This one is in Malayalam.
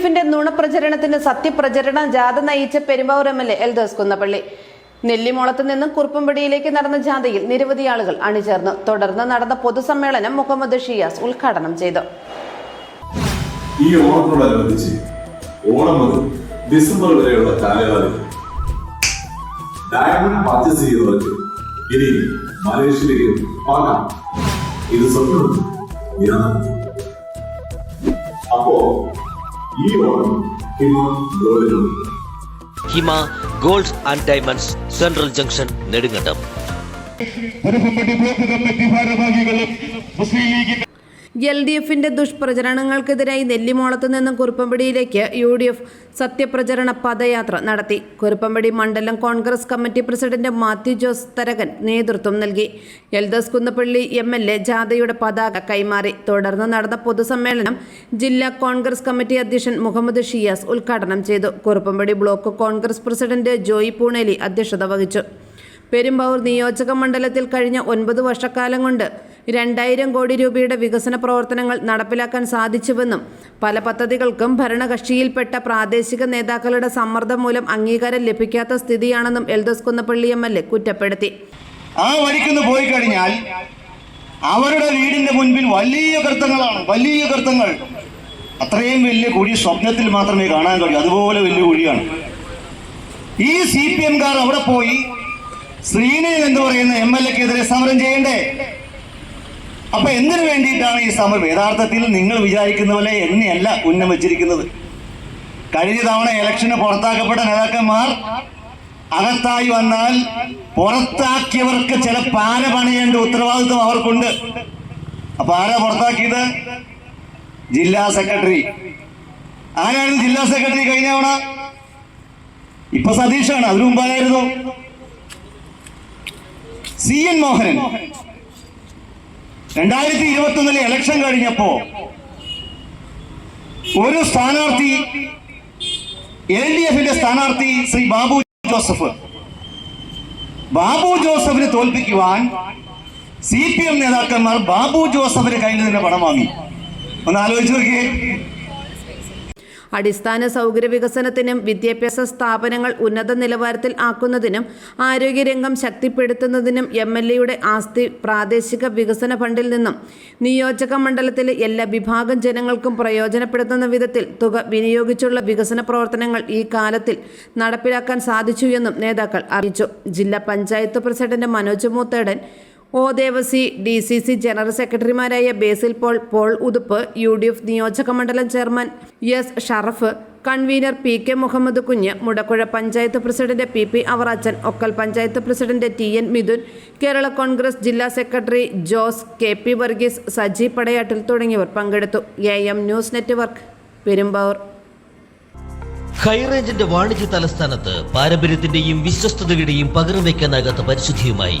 എഫിന്റെ നുണപ്രചരണത്തിന് സത്യപ്രചരണം ജാഥ നയിച്ച Perumbavoor M L A Eldhose Kunnappilly. നെല്ലിമോളത്ത് നിന്നും കുറുപ്പമ്പടിയിലേക്ക് നടന്ന ജാഥയിൽ നിരവധി ആളുകൾ അണിചേർന്നു. തുടർന്ന് നടന്ന പൊതുസമ്മേളനം മുഹമ്മദ് ഷിയാസ് ഉദ്ഘാടനം ചെയ്തു. ഈ ഓണത്തോടനുബന്ധിച്ച് ഓണം മുതൽ ഡിസംബർ വരെയുള്ള കാലയളവിൽ ഡയമണ്ട് പർച്ചേസ് ചെയ്യുന്നവർക്ക് ഇനി മലേഷ്യയിലേക്ക് പോകാം. ഇത് സ്വപ്നം അപ്പോ ഈ Onam Hima gold and diamonds central junction Nedumkandam. Block committee ഭാരവാഹികളും മുസ്ലിം ലീഗ് എൽ ഡി എഫിന്റെ ദുഷ്പ്രചരണങ്ങൾക്കെതിരായി നെല്ലിമോളത്ത് നിന്നും കുറുപ്പമ്പടിയിലേക്ക് യു ഡി എഫ് സത്യപ്രചരണ പദയാത്ര നടത്തി. കുറുപ്പമ്പടി മണ്ഡലം കോൺഗ്രസ് കമ്മിറ്റി പ്രസിഡന്റ് മാത്യു ജോസ് തരകൻ നേതൃത്വം നൽകി. Eldhose Kunnappilly M L A ജാഥയുടെ പതാക കൈമാറി. തുടർന്ന് നടന്ന പൊതുസമ്മേളനം ജില്ലാ കോൺഗ്രസ് കമ്മിറ്റി അധ്യക്ഷൻ മുഹമ്മദ് ഷിയാസ് ഉദ്ഘാടനം ചെയ്തു. കുറുപ്പമ്പടി ബ്ലോക്ക് കോൺഗ്രസ് പ്രസിഡന്റ് ജോയി പൂണേലി അധ്യക്ഷത വഹിച്ചു. പെരുമ്പാവൂർ നിയോജക മണ്ഡലത്തിൽ കഴിഞ്ഞ ഒൻപത് വർഷക്കാലം കൊണ്ട് രണ്ടായിരം കോടി രൂപയുടെ വികസന പ്രവർത്തനങ്ങൾ നടപ്പിലാക്കാൻ സാധിച്ചുവെന്നും പല പദ്ധതികൾക്കും ഭരണകക്ഷിയിൽപ്പെട്ട പ്രാദേശിക നേതാക്കളുടെ സമ്മർദ്ദം മൂലം അംഗീകാരം ലഭിക്കാത്ത സ്ഥിതിയാണെന്നും Eldhose Kunnappilly M L A കുറ്റപ്പെടുത്തി. ആ വഴിക്കൊന്ന് പോയി കഴിഞ്ഞാൽ അവരുടെ വീടിന്റെ മുൻപിൽ വലിയ കൃത്യങ്ങളാണ് വലിയ കൃത്യങ്ങൾ അത്രയും വലിയ കുഴി സ്വപ്നത്തിൽ മാത്രമേ കാണാൻ കഴിയൂ. അതുപോലെ വലിയ കുഴിയാണ്. ഈ സി പി എംകാർ അവിടെ പോയി ശ്രീനെ എന്ന് പറയുന്ന എം എൽ എക്കെതിരെ സമരം ചെയ്യണ്ടേ? അപ്പൊ എന്തിനു വേണ്ടിയിട്ടാണ് ഈ സമരം യഥാർത്ഥത്തിൽ നിങ്ങൾ വിചാരിക്കുന്ന പോലെ എന്നെയല്ല ഉന്നം വെച്ചിരിക്കുന്നത്? കഴിഞ്ഞ തവണ ഇലക്ഷന് പുറത്താക്കപ്പെട്ട നേതാക്കന്മാർ അകത്തായി വന്നാൽ പുറത്താക്കിയവർക്ക് ചില പാര പണിയേണ്ട ഉത്തരവാദിത്വം അവർക്കുണ്ട്. അപ്പൊ ആരാ പുറത്താക്കിയത്? ജില്ലാ സെക്രട്ടറി. ആരായിരുന്നു ജില്ലാ സെക്രട്ടറി കഴിഞ്ഞ തവണ? ഇപ്പൊ സതീഷാണ് അതിനു മുമ്പായിരുന്നു സി എൻ മോഹനൻ. രണ്ടായിരത്തി ഇരുപത്തി ഒന്നിലെ ഇലക്ഷൻ കഴിഞ്ഞപ്പോ ഒരു സ്ഥാനാർത്ഥി എൽ ഡി എഫിന്റെ സ്ഥാനാർത്ഥി ശ്രീ ബാബു ജോസഫ്. ബാബു ജോസഫിനെ തോൽപ്പിക്കുവാൻ സി പി എം നേതാക്കന്മാർ ബാബു ജോസഫിന്റെ കയ്യിൽ നിന്ന് പണം വാങ്ങി. ഒന്ന് ആലോചിച്ച് നോക്കിയേ. അടിസ്ഥാന സൗകര്യ വികസനത്തിനും വിദ്യാഭ്യാസ സ്ഥാപനങ്ങൾ ഉന്നത നിലവാരത്തിൽ ആക്കുന്നതിനും ആരോഗ്യരംഗം ശക്തിപ്പെടുത്തുന്നതിനും എം എൽ എയുടെ ആസ്തി പ്രാദേശിക വികസന ഫണ്ടിൽ നിന്നും നിയോജക മണ്ഡലത്തിലെ എല്ലാ വിഭാഗം ജനങ്ങൾക്കും പ്രയോജനപ്പെടുത്തുന്ന വിധത്തിൽ തുക വിനിയോഗിച്ചുള്ള വികസന പ്രവർത്തനങ്ങൾ ഈ കാലത്തിൽ നടപ്പിലാക്കാൻ സാധിച്ചു എന്നും നേതാക്കൾ അറിയിച്ചു. ജില്ലാ panchayat president Manoj Moothedan O Devassy D C C general സെക്രട്ടറിമാരായ Basil Paul Paul Uthup U D F നിയോജക മണ്ഡലം chairman S Sharaf convener P K Muhammad Kunju Mudakkuzha panchayat president P P Avarachan Okkal panchayat president T N Mithun Kerala Congress ജില്ലാ secretary Jose K P Varghese Saji Padayattil തുടങ്ങിയവർ പങ്കെടുത്തു. A M news network Perumbavoor. ഹൈറേഞ്ചിന്റെ വാണിജ്യ തലസ്ഥാനത്ത് പാരമ്പര്യത്തിന്റെയും വിശ്വസ്തതയുടെയും പകരം വയ്ക്കാനാകാത്ത പരിശുദ്ധിയുമായി